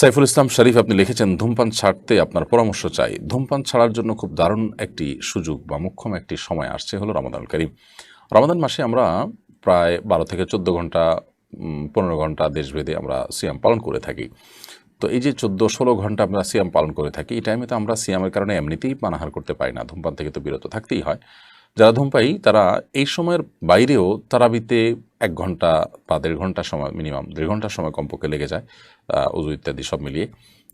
সাইফুল ইসলাম শরীফ, আপনি লিখেছেন, ধূমপান ছাড়তে আপনার পরামর্শ চাই। ধূমপান ছাড়ার জন্য খুব দারুণ একটি সুযোগ বা মুখ্যম একটি সময় আসছে হলো রমাদান করিম। রমাদান মাসে আমরা প্রায় বারো থেকে চোদ্দ ঘণ্টা পনেরো ঘণ্টা দেশভেদে আমরা সিয়াম পালন করে থাকি। তো এই যে চোদ্দ, ষোলো ঘণ্টা আমরা সিয়াম পালন করে থাকি, এই টাইমে তো আমরা সিয়ামের কারণে এমনিতেই পানাহার করতে পারি না। ধূমপান থেকে তো বিরত থাকতেই হয়। যারা ধূমপায়ী তারা এই সময়ের বাইরেও তারাবিতে এক ঘণ্টা বা দেড় ঘণ্টা সময় মিনিমাম দেড় ঘণ্টার সময় কমপক্ষে লেগে যায় উজু ইত্যাদি সব মিলিয়ে।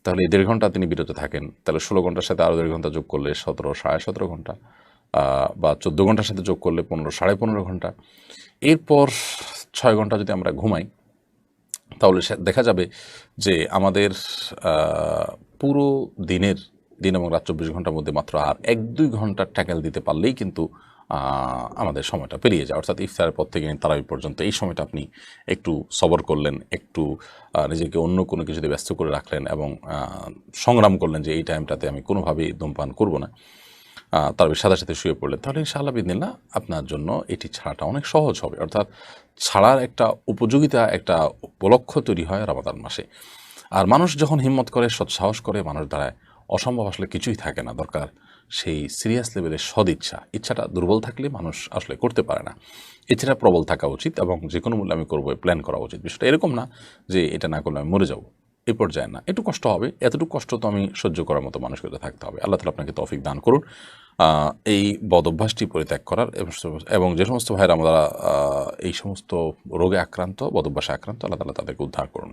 তাহলে এই দেড় ঘণ্টা তিনি বিরত থাকেন। তাহলে ষোলো ঘণ্টার সাথে আরও দেড় ঘণ্টা যোগ করলে সতেরো, সাড়ে সতেরো ঘণ্টা বা চোদ্দ ঘণ্টার সাথে যোগ করলে পনেরো, সাড়ে পনেরো ঘণ্টা। এরপর ছয় ঘণ্টা যদি আমরা ঘুমাই, তাহলে দেখা যাবে যে আমাদের পুরো দিনের, দিন এবং রাত চব্বিশ ঘণ্টার মধ্যে মাত্র আর এক দুই ঘণ্টা ট্যাকেল দিতে পারলেই কিন্তু আমাদের সময়টা পেরিয়ে যায়। অর্থাৎ ইফতারের পর থেকে তারাবি পর্যন্ত এই সময়টা আপনি একটু সবর করলেন একটু নিজেকে অন্য কোনো কিছুতে ব্যস্ত করে রাখলেন এবং সংগ্রাম করলেন যে এই টাইমটাতে আমি কোনোভাবেই ধূমপান করব না। আহ, তার সাথে সাথে শুয়ে পড়লেন। তাহলে ইনশাআল্লাহ বিদিনিল্লাহ আপনার জন্য এটি ছাড়াটা অনেক সহজ হবে। অর্থাৎ ছাড়ার একটা উপযোগিতা একটা উপলক্ষ তৈরি হয় রমাদান মাসে। আর মানুষ যখন হিম্মত করে সৎসাহস করে মানুষ দ্বারায় অসম্ভব আসলে কিছুই থাকে না। দরকার সেই সিরিয়াস লেভেলের সদিচ্ছা ইচ্ছাটা দুর্বল থাকলে মানুষ আসলে করতে পারে না। এছাড়া প্রবল থাকা উচিত এবং যে কোনো মূল্যে আমি করব প্ল্যান করা উচিত। বিষয়টা এরকম না যে এটা না করলে আমি মরে যাব। এই পর্যায়ে না। একটু কষ্ট হবে। এতটুকু কষ্ট তো আমি সহ্য করার মতো মানুষকে থাকতে হবে। আল্লাহ তালা আপনাকে তৌফিক দান করুন। এই বদ অভ্যাসটি পরিত্যাগ করার এবং- যে সমস্ত ভাইরা আমরা এই সমস্ত রোগে আক্রান্ত, বদ অভ্যাসে আক্রান্ত, আল্লাহ তালা তাদেরকে উদ্ধার করুন।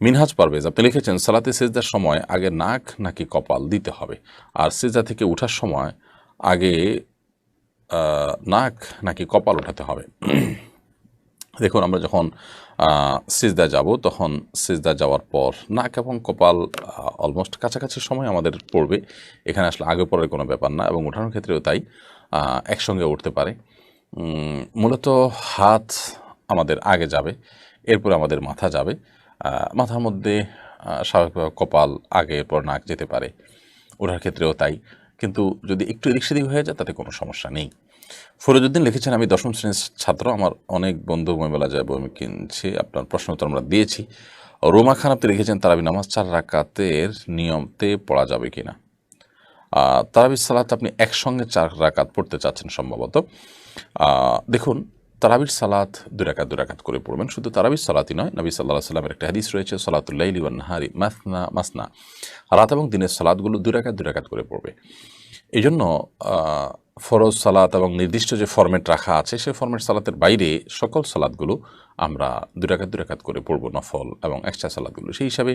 মিনহাজ পারভেজ, আপনি লিখেছেন, সালাতে সেজদার সময় আগে নাক নাকি কপাল দিতে হবে, আর সেজদা থেকে ওঠার সময় আগে নাক নাকি কপাল ওঠাতে হবে। দেখুন, আমরা যখন সিজদা যাব, তখন সিজদা যাওয়ার পর নাক এবং কপাল অলমোস্ট কাছাকাছি সময় আমাদের পড়বে। এখানে আসলে আগে পরের কোনো ব্যাপার না, এবং ওঠানোর ক্ষেত্রেও তাই একসঙ্গে উঠতে পারে। মূলত হাত আমাদের আগে যাবে, এরপরে আমাদের মাথা যাবে। মাথার মধ্যে স্বাভাবিকভাবে কপাল আগে পর নাক যেতে পারে। ওঠার ক্ষেত্রেও তাই। কিন্তু যদি একটু এদিক সেদিক হয়ে যায় তাতে কোনো সমস্যা নেই। ফরিদুদ্দিন লিখেছেন আমি দশম শ্রেণির ছাত্র। আমার অনেক বন্ধু বইমেলা যায় বই কিনছে। আপনার প্রশ্ন উত্তর আমরা দিয়েছি। রোমা খান আপনি লিখেছেন তারাবি নামাজ চার রাকাতের নিয়মতে পড়া যাবে কিনা? আহ, তারাবির সালাত আপনি একসঙ্গে চার রাকাত পড়তে চাচ্ছেন সম্ভবত। দেখুন তারাবির সালাত দুই রাকাত দুই রাকাত করে পড়বেন। শুধু তারাবির সালাতই নয়, নবী সাল্লাহ সাল্লামের একটা হাদিস রয়েছে সালাতুল্লাইলি নাহারি মাসনা মাসনা। রাত এবং দিনের সালাদগুলো দুই রাকাত দুই রাকাত করে পড়বে। এই জন্য ফরজ সালাত এবং নির্দিষ্ট যে ফরম্যাট রাখা আছে সেই ফরম্যাট সালাতের বাইরে সকল সালাদগুলো আমরা দুই রাকাত দুই রাকাত করে পড়ব নফল এবং এক্সট্রা সালাদগুলো সেই হিসাবে